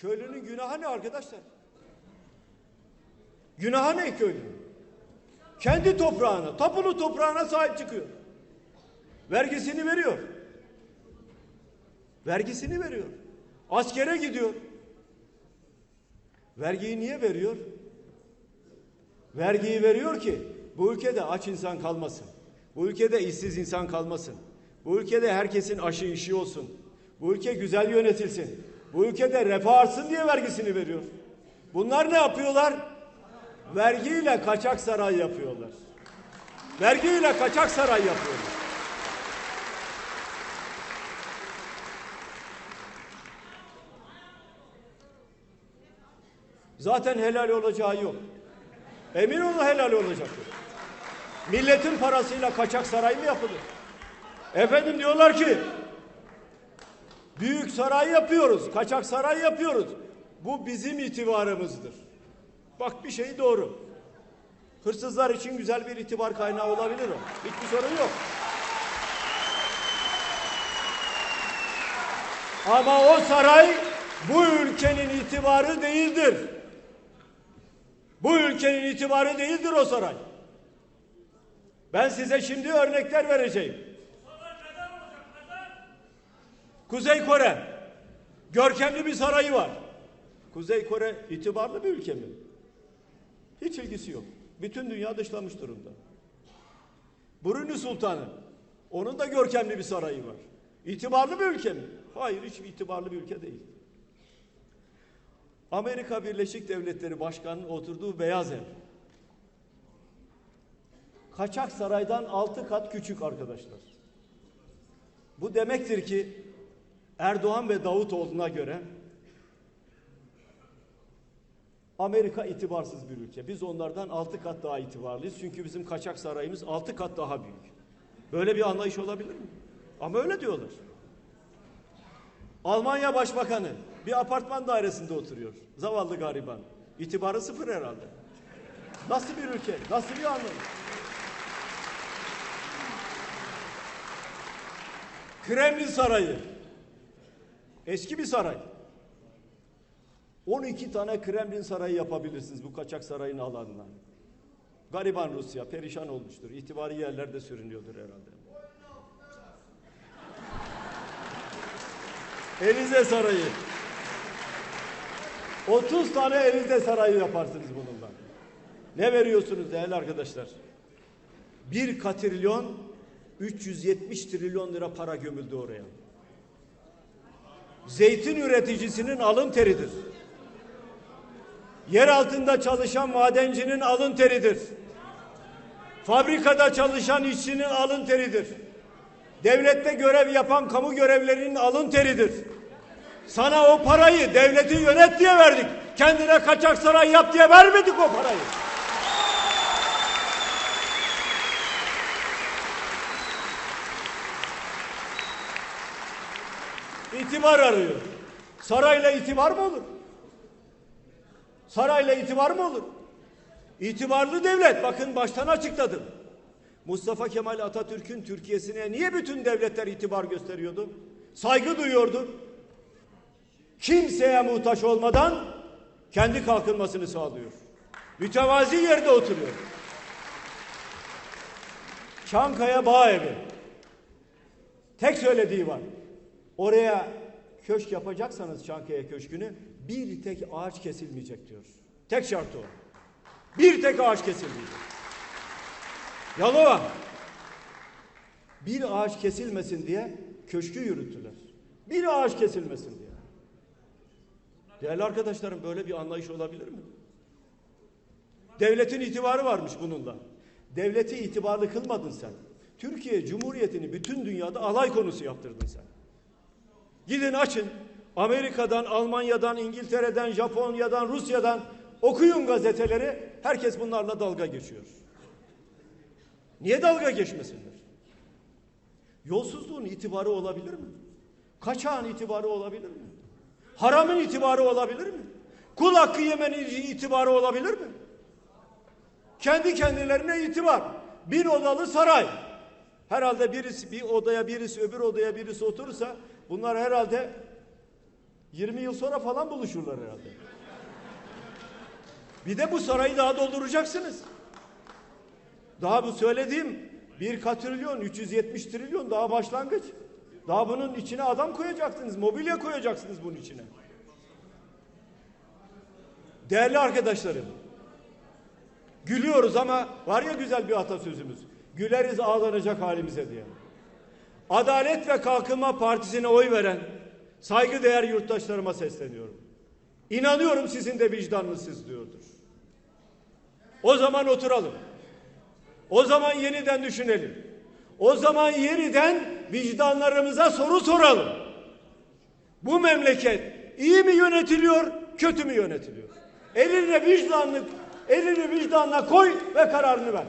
Köylünün günahı ne arkadaşlar? Günahı ne köylünün? Kendi toprağına, tapulu toprağına sahip çıkıyor. Vergisini veriyor. Vergisini veriyor. Askere gidiyor. Vergiyi niye veriyor? Vergiyi veriyor ki bu ülkede aç insan kalmasın. Bu ülkede işsiz insan kalmasın. Bu ülkede herkesin aşı işi olsun. Bu ülke güzel yönetilsin. Bu ülkede refah artsın diye vergisini veriyor. Bunlar ne yapıyorlar? Vergiyle kaçak saray yapıyorlar. Vergiyle kaçak saray yapıyorlar. Zaten helal olacağı yok. Emin olun helal olacaktır. Milletin parasıyla kaçak saray mı yapılır? Efendim diyorlar ki büyük saray yapıyoruz, kaçak saray yapıyoruz. Bu bizim itibarımızdır. Bak bir şey doğru. Hırsızlar için güzel bir itibar kaynağı olabilir o. Hiçbir sorun yok. Ama o saray bu ülkenin itibarı değildir. Bu ülkenin itibarı değildir o saray. Ben size şimdi örnekler vereceğim. Kuzey Kore görkemli bir sarayı var. Kuzey Kore itibarlı bir ülke mi? Hiç ilgisi yok. Bütün dünya dışlamış durumda. Brunei Sultanı onun da görkemli bir sarayı var. İtibarlı bir ülke mi? Hayır, hiç itibarlı bir ülke değil. Amerika Birleşik Devletleri Başkanı'nın oturduğu Beyaz Ev. Kaçak saraydan altı kat küçük arkadaşlar. Bu demektir ki Erdoğan ve Davutoğlu'na göre Amerika itibarsız bir ülke. Biz onlardan altı kat daha itibarlıyız. Çünkü bizim kaçak sarayımız altı kat daha büyük. Böyle bir anlayış olabilir mi? Ama öyle diyorlar. Almanya Başbakanı bir apartman dairesinde oturuyor. Zavallı gariban. İtibarı sıfır herhalde. Nasıl bir ülke? Nasıl bir anlayış? Kremlin Sarayı. Eski bir saray. 12 tane Kremlin Sarayı yapabilirsiniz bu kaçak sarayın alanına. Gariban Rusya perişan olmuştur. İtibari yerlerde sürünüyordur herhalde. Elize Sarayı. 30 tane Elize Sarayı yaparsınız bununla. Ne veriyorsunuz değerli arkadaşlar? Bir katrilyon 370 trilyon lira para gömüldü oraya. Zeytin üreticisinin alın teridir. Yer altında çalışan madencinin alın teridir. Fabrikada çalışan işçinin alın teridir. Devlette görev yapan kamu görevlerinin alın teridir. Sana o parayı devleti yönet diye verdik. Kendine kaçak saray yap diye vermedik o parayı. İtibar arıyor. Sarayla itibar mı olur? Sarayla itibar mı olur? İtibarlı devlet. Bakın baştan açıkladım. Mustafa Kemal Atatürk'ün Türkiye'sine niye bütün devletler itibar gösteriyordu? Saygı duyuyordu. Kimseye muhtaç olmadan kendi kalkınmasını sağlıyor. Mütevazi yerde oturuyor. Çankaya Bağ Evi. Tek söylediği var. Oraya köşk yapacaksanız Çankaya Köşkü'nü bir tek ağaç kesilmeyecek diyor. Tek şartı o. Bir tek ağaç kesilmeyecek. Yalova. Bir ağaç kesilmesin diye köşkü yürüttüler. Bir ağaç kesilmesin diye. Değerli arkadaşlarım böyle bir anlayış olabilir mi? Devletin itibarı varmış bununla. Devleti itibarlı kılmadın sen. Türkiye Cumhuriyeti'ni bütün dünyada alay konusu yaptırdın sen. Gidin açın. Amerika'dan, Almanya'dan, İngiltere'den, Japonya'dan, Rusya'dan okuyun gazeteleri. Herkes bunlarla dalga geçiyor. Niye dalga geçmesinler? Yolsuzluğun itibarı olabilir mi? Kaçağın itibarı olabilir mi? Haramın itibarı olabilir mi? Kul hakkı yemenin itibarı olabilir mi? Kendi kendilerine itibar. Bir odalı saray. Herhalde birisi bir odaya birisi öbür odaya birisi oturursa bunlar herhalde 20 yıl sonra falan buluşurlar herhalde. Bir de bu sarayı daha dolduracaksınız. Daha bu söylediğim bir katrilyon, 370 trilyon daha başlangıç. Daha bunun içine adam koyacaksınız, mobilya koyacaksınız bunun içine. Değerli arkadaşlarım, gülüyoruz ama var ya güzel bir atasözümüz. Güleriz ağlanacak halimize diye. Adalet ve Kalkınma Partisi'ne oy veren saygıdeğer yurttaşlarıma sesleniyorum. İnanıyorum sizin de vicdanınız sızlıyordur. O zaman oturalım. O zaman yeniden düşünelim. O zaman yeniden vicdanlarımıza soru soralım. Bu memleket iyi mi yönetiliyor, kötü mü yönetiliyor? Eline vicdanlık, elini vicdanla koy ve kararını ver.